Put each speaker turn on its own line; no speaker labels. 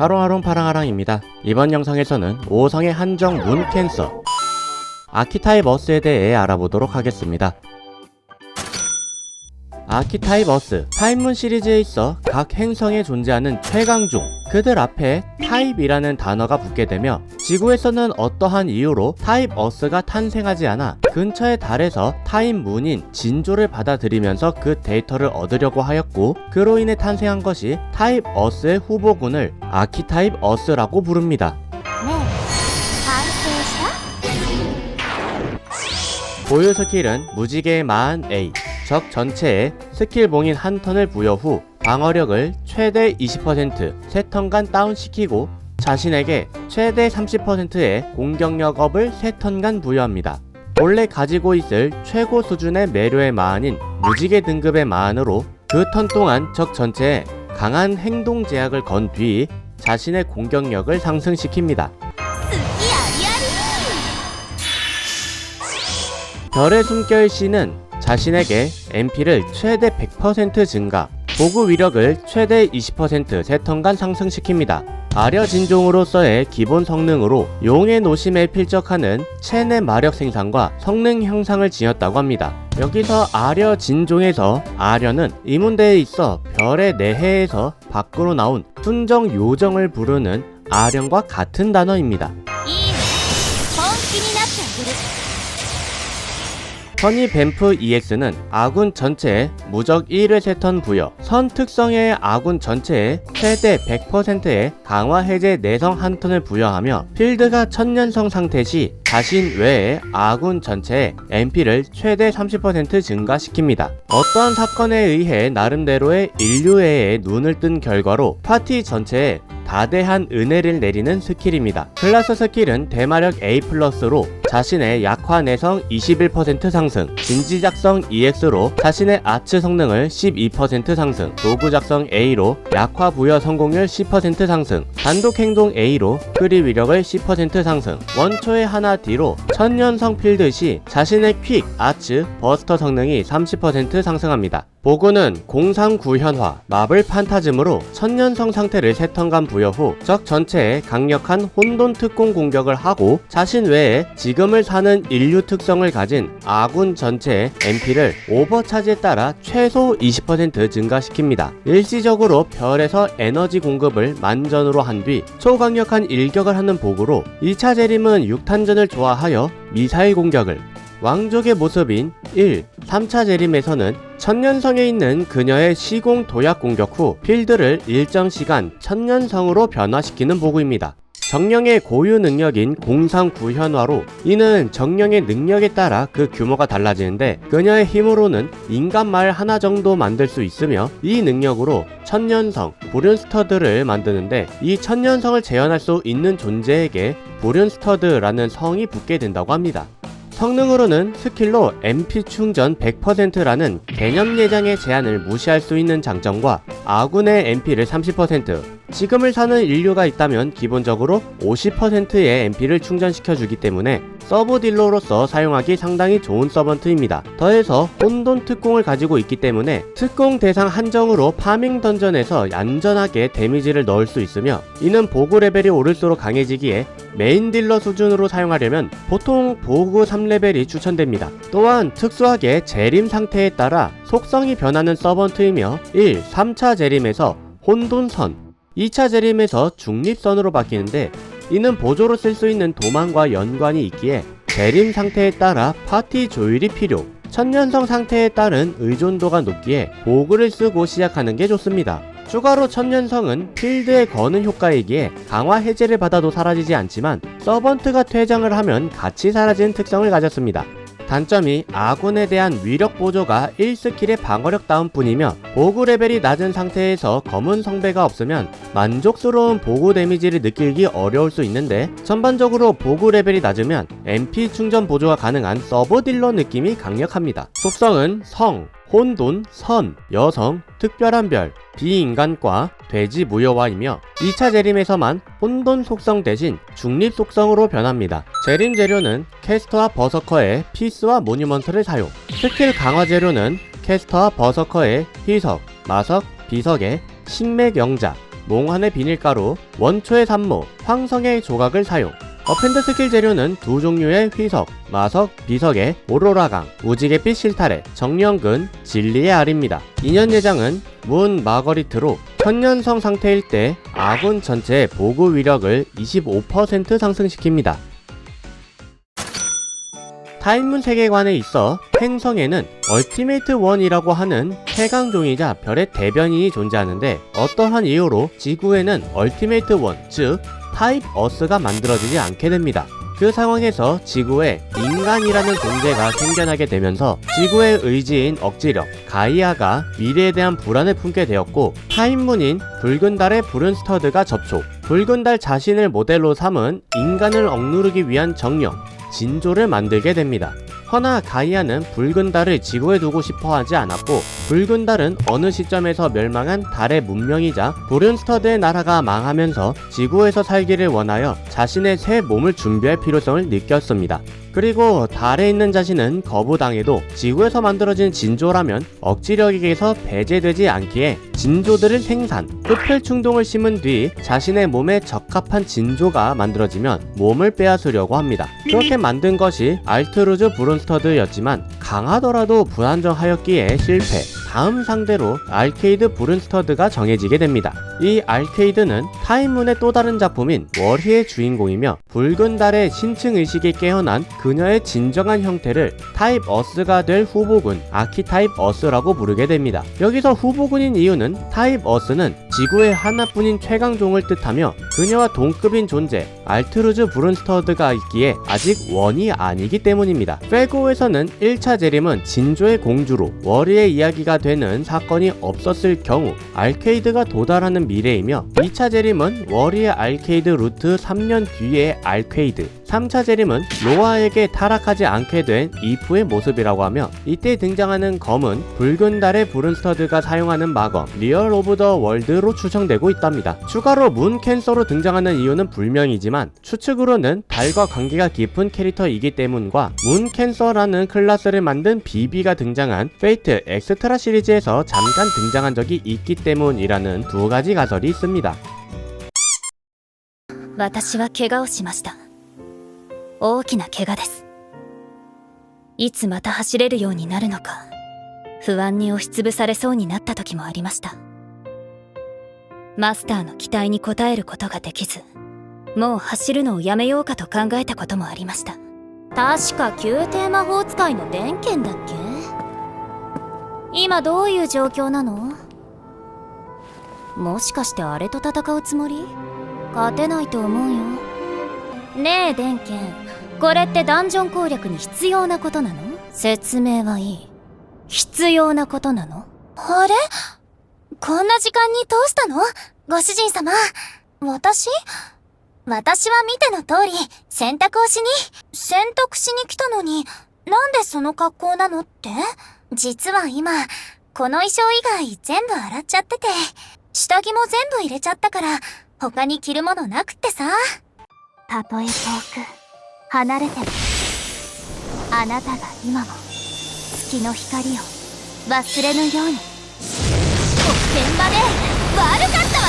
하롱하롱 파랑하랑입니다. 이번 영상에서는 5성의 한정 문 캔서 아키타입 어스에 대해 알아보도록 하겠습니다. 아키타입 어스, 타입문 시리즈에 있어 각 행성에 존재하는 최강종. 그들 앞에 타입이라는 단어가 붙게 되며 지구에서는 어떠한 이유로 타입 어스가 탄생하지 않아 근처의 달에서 타입 문인 진조를 받아들이면서 그 데이터를 얻으려고 하였고 그로 인해 탄생한 것이 타입 어스의 후보군을 아키타입 어스라고 부릅니다. 보유 스킬은 무지개의 마한 A. 적 전체에 스킬 봉인 한 턴을 부여 후 방어력을 최대 20% 3턴간 다운시키고 자신에게 최대 30%의 공격력 업을 3턴간 부여합니다. 원래 가지고 있을 최고 수준의 매료의 마한인 무지개 등급의 마한으로 그 턴 동안 적 전체에 강한 행동 제약을 건 뒤 자신의 공격력을 상승시킵니다. 별의 숨결 씨는 자신에게 MP를 최대 100% 증가, 보구 위력을 최대 20% 세턴간 상승시킵니다. 아려 진종으로서의 기본 성능으로 용의 노심에 필적하는 체내 마력 생산과 성능 향상을 지녔다고 합니다. 여기서 아려 진종에서 아려는 이 문제에 있어 별의 내해에서 밖으로 나온 순정 요정을 부르는 아령과 같은 단어입니다. 선이 뱀프 EX는 아군 전체에 무적 1회 세턴 부여, 선 특성의 아군 전체에 최대 100%의 강화 해제 내성 한 턴을 부여하며 필드가 천년성 상태 시 자신 외에 아군 전체에 MP를 최대 30% 증가시킵니다. 어떠한 사건에 의해 나름대로의 인류애에 눈을 뜬 결과로 파티 전체에 다대한 은혜를 내리는 스킬입니다. 클라스 스킬은 대마력 A 플러스로 자신의 약화 내성 21% 상승, 진지 작성 EX로 자신의 아츠 성능을 12% 상승, 도구 작성 A로 약화 부여 성공률 10% 상승, 단독 행동 A로 끄리 위력을 10% 상승, 원초의 하나 D로 천년성 필드 시 자신의 퀵, 아츠, 버스터 성능이 30% 상승합니다. 보구는 공상 구현화, 마블 판타즘으로 천년성 상태를 세 턴간 부여 후 적 전체에 강력한 혼돈 특공 공격을 하고 자신 외에 지금 을 사는 인류 특성을 가진 아군 전체의 MP를 오버차지에 따라 최소 20% 증가시킵니다. 일시적으로 별에서 에너지 공급을 만전으로 한 뒤 초강력한 일격을 하는 보구로 2차 재림은 6탄전을 좋아하여 미사일 공격을 왕족의 모습인 1, 3차 재림에서는 천년성에 있는 그녀의 시공 도약 공격 후 필드를 일정 시간 천년성으로 변화시키는 보구입니다. 정령의 고유 능력인 공상 구현화로 이는 정령의 능력에 따라 그 규모가 달라지는데 그녀의 힘으로는 인간 말 하나 정도 만들 수 있으며 이 능력으로 천년성 브륜스터드를 만드는데 이 천년성을 재현할 수 있는 존재에게 브륜스터드라는 성이 붙게 된다고 합니다. 성능으로는 스킬로 MP 충전 100%라는 개념 예장의 제한을 무시할 수 있는 장점과 아군의 MP를 30%, 지금을 사는 인류가 있다면 기본적으로 50%의 MP를 충전시켜주기 때문에 서브 딜러로서 사용하기 상당히 좋은 서번트입니다. 더해서 혼돈 특공을 가지고 있기 때문에 특공 대상 한정으로 파밍 던전에서 얌전하게 데미지를 넣을 수 있으며 이는 보고 레벨이 오를수록 강해지기에 메인 딜러 수준으로 사용하려면 보통 보구 3레벨이 추천됩니다. 또한 특수하게 재림 상태에 따라 속성이 변하는 서번트이며 1, 3차 재림에서 혼돈선 2차 재림에서 중립선으로 바뀌는데 이는 보조로 쓸 수 있는 도망과 연관이 있기에 재림 상태에 따라 파티 조율이 필요 천년성 상태에 따른 의존도가 높기에 보그를 쓰고 시작하는 게 좋습니다. 추가로 천년성은 필드에 거는 효과이기에 강화 해제를 받아도 사라지지 않지만 서번트가 퇴장을 하면 같이 사라지는 특성을 가졌습니다. 단점이 아군에 대한 위력 보조가 1스킬의 방어력 다운뿐이며 보구 레벨이 낮은 상태에서 검은 성배가 없으면 만족스러운 보구 데미지를 느끼기 어려울 수 있는데 전반적으로 보구 레벨이 낮으면 MP 충전 보조가 가능한 서버 딜러 느낌이 강력합니다. 속성은 성, 혼돈, 선, 여성, 특별한 별, 비인간과 돼지 무효화이며 2차 재림에서만 혼돈 속성 대신 중립 속성으로 변합니다. 재림 재료는 캐스터와 버서커의 피스와 모뉴먼트를 사용 스킬 강화 재료는 캐스터와 버서커의 희석, 마석, 비석의 식맥 영자 몽환의 비닐가루, 원초의 산모, 황성의 조각을 사용. 어펜드 스킬 재료는 두 종류의 휘석, 마석, 비석의 오로라강, 우지갯빛 실타래, 정령근, 진리의 알입니다. 인연 예장은 문 마거리트로 천년성 상태일 때 아군 전체의 보구 위력을 25% 상승시킵니다. 타인문 세계관에 있어 행성에는 얼티메이트 원이라고 하는 최강종이자 별의 대변인이 존재하는데 어떠한 이유로 지구에는 얼티메이트 원, 즉 타입 어스가 만들어지지 않게 됩니다. 그 상황에서 지구에 인간이라는 존재가 생겨나게 되면서 지구의 의지인 억지력, 가이아가 미래에 대한 불안을 품게 되었고 타임문인 붉은 달의 브룬 스터드가 접촉, 붉은 달 자신을 모델로 삼은 인간을 억누르기 위한 정령, 진조를 만들게 됩니다. 허나 가이아는 붉은 달을 지구에 두고 싶어 하지 않았고 붉은 달은 어느 시점에서 멸망한 달의 문명이자 브룬스터드의 나라가 망하면서 지구에서 살기를 원하여 자신의 새 몸을 준비할 필요성을 느꼈습니다. 그리고 달에 있는 자신은 거부당해도 지구에서 만들어진 진조라면 억지력에게서 배제되지 않기에 진조들을 생산, 흡혈 충동을 심은 뒤 자신의 몸에 적합한 진조가 만들어지면 몸을 빼앗으려고 합니다. 그렇게 만든 것이 알트루즈 브룬스터드였지만 강하더라도 불안정하였기에 실패. 다음 상대로 알케이드 브룬스터드가 정해지게 됩니다. 이 알케이드는 타임문의 또 다른 작품인 월희의 주인공이며 붉은 달의 신층 의식이 깨어난 그녀의 진정한 형태를 타입 어스가 될 후보군 아키타입 어스라고 부르게 됩니다. 여기서 후보군인 이유는 타입 어스는 지구의 하나뿐인 최강종을 뜻하며 그녀와 동급인 존재 알트루즈 브룬스터드가 있기에 아직 원이 아니기 때문입니다. 페고에서는 1차 재림은 진조의 공주로 월희의 이야기가 되는 사건이 없었을 경우 알케이드가 도달하는 미래이며 2차 재림은 월희의 알케이드 루트 3년 뒤의 알케이드 3차 재림은 로아에게 타락하지 않게 된 이프의 모습이라고 하며 이때 등장하는 검은 붉은 달의 브룬스터드가 사용하는 마검 리얼 오브 더 월드로 추정되고 있답니다. 추가로 문 캔서로 등장하는 이유는 불명이지만 추측으로는 달과 관계가 깊은 캐릭터이기 때문과 문 캔서라는 클래스를 만든 비비가 등장한 페이트 엑스트라 시리즈에서 잠깐 등장한 적이 있기 때문이라는 두 가지 가설이 있습니다.
私は怪我をしました 大きな怪我です。いつまた走れるようになるのか不安に押しつぶされそうになった時もありました。マスターの期待に応えることができずもう走るのをやめようかと考えたこともありました。確か宮廷魔法使いの電剣だっけ？今どういう状況なの？もしかしてあれと戦うつもり？勝てないと思うよ。ねえ電剣。これってダンジョン攻略に必要なことなの？説明はいい。必要なことなの？あれ？こんな時間にどうしたの？ご主人様。私？私は見ての通り洗濯をしに。洗濯しに来たのになんでその格好なのって？実は今この衣装以外全部洗っちゃってて。下着も全部入れちゃったから他に着るものなくってさ。たとえ遠く離れてもあなたが今も月の光を忘れぬように。現場で悪かった。